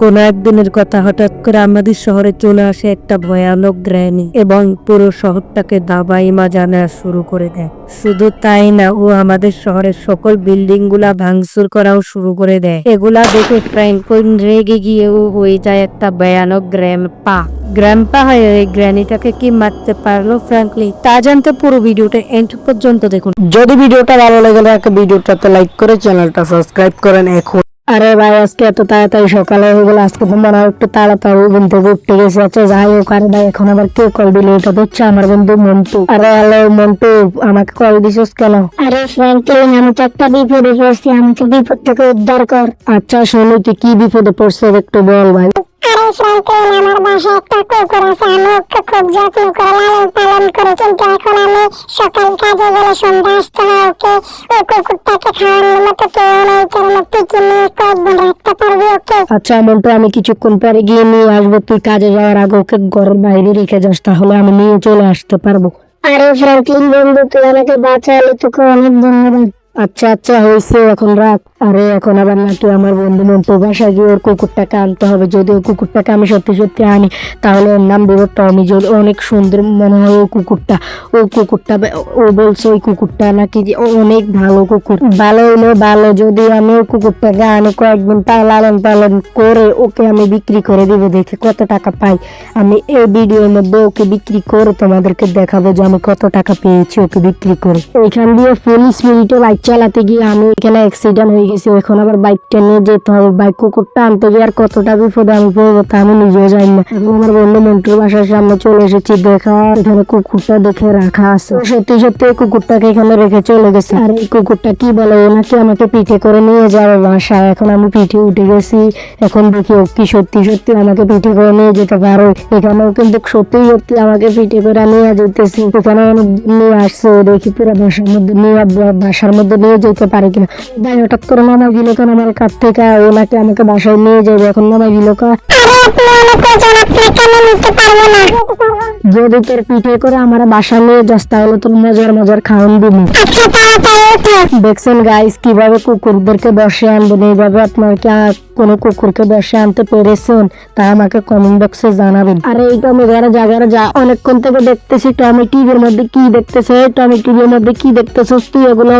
কোন একদিনের কথা হঠাৎ করে আমাদের শহরে চলে আসে একটা ভয়ানক গ্র্যানি এবং পুরো শহরটাকে দাবাইমা জানা শুরু করে দেয়। শুধু তাই না, ও আমাদের শহরের সকল বিল্ডিংগুলা ভাঙচুর করাও শুরু করে দেয়। এগুলা দেখে ফ্র্যাঙ্কলিন রেগে গিয়ে ও হয়ে যায় একটা ভয়ানক গ্র্যাম্পা। গ্র্যাম্পা হয়ে এই গ্র্যানিটাকে কি মারতে পারল ফ্র্যাঙ্কলি তা জানতে পুরো ভিডিওটা এন্ড পর্যন্ত দেখুন। যদি ভিডিওটা ভালো লেগে ভিডিওটাতে লাইক করে চ্যানেলটা সাবস্ক্রাইব করেন। এখন আরে ভাই আজকে এত তাড়াতাড়ি সকালে হয়ে গেল আজকে তো মনে হয় একটু তাড়াতাড়ি ঘুম থেকে উঠতে গেছে। আচ্ছা যাই হোক আরে ভাই এখন আবার কে কল দিল? এটা তো হচ্ছে আমার বন্ধু মন্টু। আরে হ্যালো মন্টু আমাকে কল দিছিস কেন? আরে ফ্র্যাঙ্কলিন আমি তো একটা বিপদে পড়ছি আমাকে বিপদ থেকে উদ্ধার কর। আচ্ছা শোনো তুই কি বিপদে পড়ছে একটু বল ভাই। আরে ফ্র্যাঙ্কলিন আমার বাসায় একটা কুকুর আছে আমি ওকে খুব যত্ন করে লালন কিন্তু এখন আমি সকাল কাজে গেলে সন্ধ্যা আসতে ওকে ওই কুকুরটাকে খাওয়ানোর মতো কেউ নেই কারণ তুই কি নিয়ে কয়েকদিন রাখতে পারবি ওকে? আচ্ছা মন্টু আমি কিছুক্ষণ পরে গিয়ে নিয়ে আসব তুই কাজে যাওয়ার আগে ওকে ঘরের বাইরে রেখে যাস তাহলে আমি নিয়ে চলে আসতে পারব। আরে ফ্র্যাঙ্কলিন বন্ধু তুই আমাকে বাঁচালে তোকে অনেক ধন্যবাদ। আচ্ছা আচ্ছা হয়েছে, এখন রাখ। আরে, এখন আবার নাকি আমার বন্ধু মন্টু বাসায় গিয়ে ওর কুকুরটাকে আনতে হবে। যদি ওই কুকুরটাকে আমি সত্যি সত্যি আনি, তাহলে ওর নাম দেবো টমি যদি অনেক সুন্দর মনে হয় ও কুকুরটা ও কুকুরটা, ও বলছে ওই কুকুরটা নাকি যে অনেক ভালো কুকুর। ভালো হইল, ভালো। যদি আমি ওই কুকুরটাকে আনি কয়েকদিন তাই লালন পালন করে ওকে আমি বিক্রি করে দিব, দেখে কত টাকা পাই। আমি এই ভিডিওর মধ্যে ওকে বিক্রি করে তোমাদেরকে দেখাবো যে আমি কত টাকা পেয়েছি ওকে বিক্রি করে। ওইখান দিয়ে ফুল স্পিরিটে বাইক চালাতে গিয়ে আমি এখানে অ্যাক্সিডেন্ট হয়ে গেছি, এখন আবার বাইকটা নিয়ে যেতে হবে। বাইক কুকুরটা আনতে গিয়ে আর কতটা বিপদে আমি পড়ব তা আমি নিজেও জানি না। এখন আমার বন্ধু মন্টুর বাসার সামনে চলে এসেছি, দেখা এখানে কুকুরটা দেখে রাখা আছে। সত্যি সত্যি কুকুরটাকে এখানে রেখে চলে গেছে। আর এই কুকুরটা কি বলে, ও নাকি আমাকে পিঠে করে নিয়ে যাবে বাসায়। এখন আমি পিঠে উঠে গেছি। এখন দেখি ও কি সত্যি সত্যি আমাকে পিঠে করে নিয়ে যেতে পারো। এখানেও কিন্তু সত্যি সত্যি আমাকে পিঠে করে নিয়ে যেতেছি। এখানে অনেক নিয়ে আসছে। দেখি পুরো বাসার মধ্যে নিয়ে বাসার মধ্যে নিয়ে যেতে পারে কিনা। ভাই হঠাৎ করে মামা গেল কেন? আমার কাছ থেকে? ও নাকি আমাকে বাসায় নিয়ে যাবে? এখন মামা গেল কা আরে আপনি আমাকে জান আপনাকে আমি নিতে পারব না যদি তোর পিঠে করে আমার বাসায় নিয়ে যাস, তাহলে তোর মজার মজার খাওয়ান দিবি। দেখছেন গাইস কীভাবে কুকুরদেরকে বসে এইভাবে আপনার কি কোনো কুকুরকে বসে আনতে পেরেছেন? তা আমাকে কমেন্ট বক্সে জানাবেন। আর এই টমি ঘরে জায়গায় যা। অনেকক্ষণ থেকে দেখতেছি টমি টিভির মধ্যে কি দেখতেছে? টমি টিভির মধ্যে কি দেখতেছিস? তুই এগুলো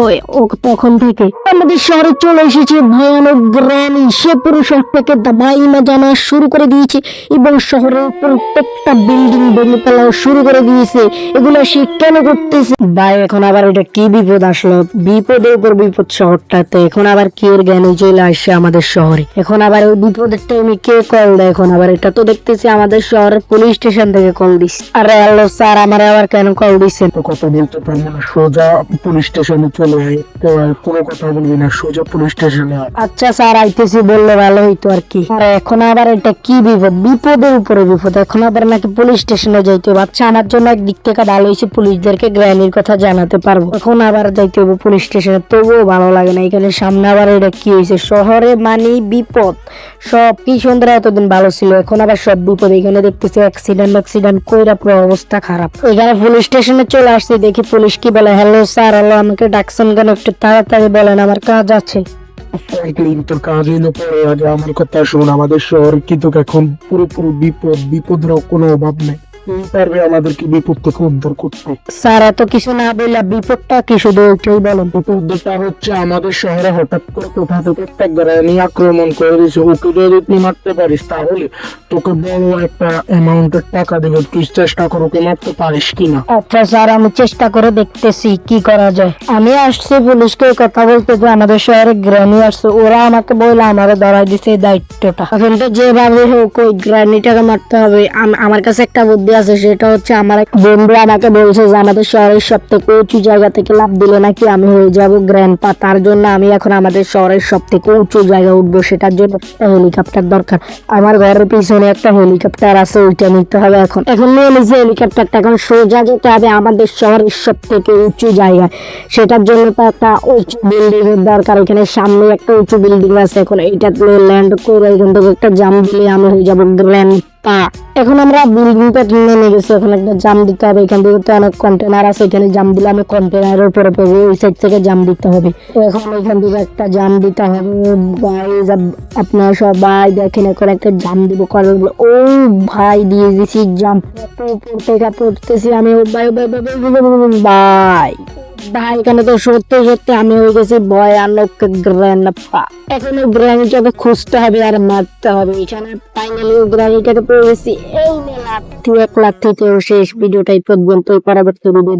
তখন থেকে। আমাদের শহরে চলে এসেছে ভয়ানক গ্রানি সে পুরো শহরটাকে দাবাইমা জানা শুরু করে দিয়েছে এবং শহরের প্রত্যেকটা বিল্ডিং ভেঙে ফেলা শুরু করে দিয়েছে। এগুলো সে কেন করতেছে? ভাই, এখন আবার এটা কি বিপদ আসলো? বিপদের উপর বিপদ শহরটাতে। এখন আবার কি এর জ্ঞান চলে আসছে আমাদের শহরে? এখন আবার ওই বিপদের টাইমে কে কল দেয়? এখন আবার এটা তো দেখতেছি আমাদের শহরের পুলিশ স্টেশন থেকে কল দিস আরে হ্যালো স্যার, আমার আবার কেন কল দিচ্ছেন? বলতে পারব না সোজা পুলিশ স্টেশনে চলে আর কোনো কথা বলবি না, সোজা পুলিশ স্টেশনে আচ্ছা স্যার, আইতেছি বললে ভালো হইতো আর কি। আর এখন আবার এটা কি বিপদ? বিপদের উপরে বিপদ। এখন আবার নাকি পুলিশ স্টেশনে যাইতে হবে। আচ্ছা আমার জন্য একদিক থেকে ভালো হয়েছে পুলিশদেরকে গ্রাইনির কথা জানাতে পারব। এখন আবার যাইতে হবে পুলিশ স্টেশনে তবুও ভালো লাগে না। এখানে সামনে আবার এটা কি হয়েছে শহরে মানে বিপদ। সব কি সুন্দর, এতদিন ভালো ছিল। এখন আবার সব বিপদ। এখানে দেখতেছি অ্যাক্সিডেন্ট অ্যাক্সিডেন্ট কইরা পুরো অবস্থা খারাপ। এখানে পুলিশ স্টেশনে চলে আসছি। দেখি পুলিশ কি বলে হ্যালো স্যার হ্যালো আমাকে ডাকছেন কেন? একটু তাড়াতাড়ি বলেন, আমার কাজ আছে। কাজই না আগে আমার কথা শোন আমাদের শহর কিন্তু এখন পুরোপুরি বিপদ, বিপদের কোনো অভাব নেই। পারবে আমাদেরকে বিপদ থেকে উদ্ধার করতে। স্যার এত কিছু না বললে বিপদটা কি শুধু ওইটাই বলেন? বিপদটা হচ্ছে আমাদের শহরে হঠাৎ করে কোথা থেকে একটা আক্রমণ করে দিয়েছে। ওকে যদি তুই মারতে পারিস তাহলে তোকে বড় একটা অ্যামাউন্টের টাকা দেবে। তুই চেষ্টা কর ওকে মারতে পারিস কিনা। আচ্ছা স্যার আমি চেষ্টা করে দেখতেছি কি করা যায়। আমি আসছি পুলিশকে কথা বলতে যে আমাদের শহরে গ্রানি আসছে। ওরা আমাকে বলল আমারে ধরাই দিছে এই দায়িত্বটা। এখন তো যেভাবে হোক ওই গ্রানিটাকে মারতে হবে। আমার কাছে একটা বুদ্ধি আছে, সেটা হচ্ছে আমার এক বন্ধু আমাকে বলছে যে আমাদের শহরের সব থেকে উঁচু জায়গা থেকে লাভ দিলে নাকি আমি হয়ে যাব গ্র্যান্ড পা তার জন্য আমি এখন আমাদের শহরের সব থেকে উঁচু জায়গা উঠবো, সেটার জন্য একটা হেলিকপ্টার দরকার। আমার ঘরের পিছনে একটা হেলিকপ্টার আছে, ওইটা নিতে হবে এখন। এখন নিয়ে নিয়েছে হেলিকপ্টারটা, এখন সোজা যেতে হবে আমাদের শহরের সব থেকে উঁচু জায়গায়। সেটার জন্য তো একটা উঁচু বিল্ডিং এর দরকার, এখানে সামনে একটা উঁচু বিল্ডিং আছে, এখন এইটা ল্যান্ড করে এখান থেকে একটা জাম দিলে আমি হয়ে যাব গ্র্যান্ড পা এখন আমরা বিল্ডিং বিল্ডিংটা নেমে গেছি। এখন একটা জাম দিতে হবে। এখান থেকে তো অনেক কন্টেনার আছে। এখানে জাম দিলে আমি কন্টেনারের উপরে পড়ব। ওই সাইড থেকে জাম দিতে হবে। এখন এখান থেকে একটা জাম দিতে হবে। গাইজ আপনারা সবাই দেখেন এখন একটা জাম দিব। করার ও ভাই দিয়ে দিছি জাম পড়তে পড়তেছি আমি। ভাই ভাই ভাই, ভাই, ভাই, এখানে তো সত্যি সত্যি আমি হয়ে গেছি ভয়ানক গ্র্যান্ডপা এখন ওই গ্র্যানিটাকে খুঁজতে হবে আর মারতে হবে। এখানে ফাইনালি ওই গ্র্যানিটাকে পেয়ে গেছি। এই লাথি এক লাথিতেও শেষ ভিডিওটাই পর্যন্ত পরবর্তী ভিডিও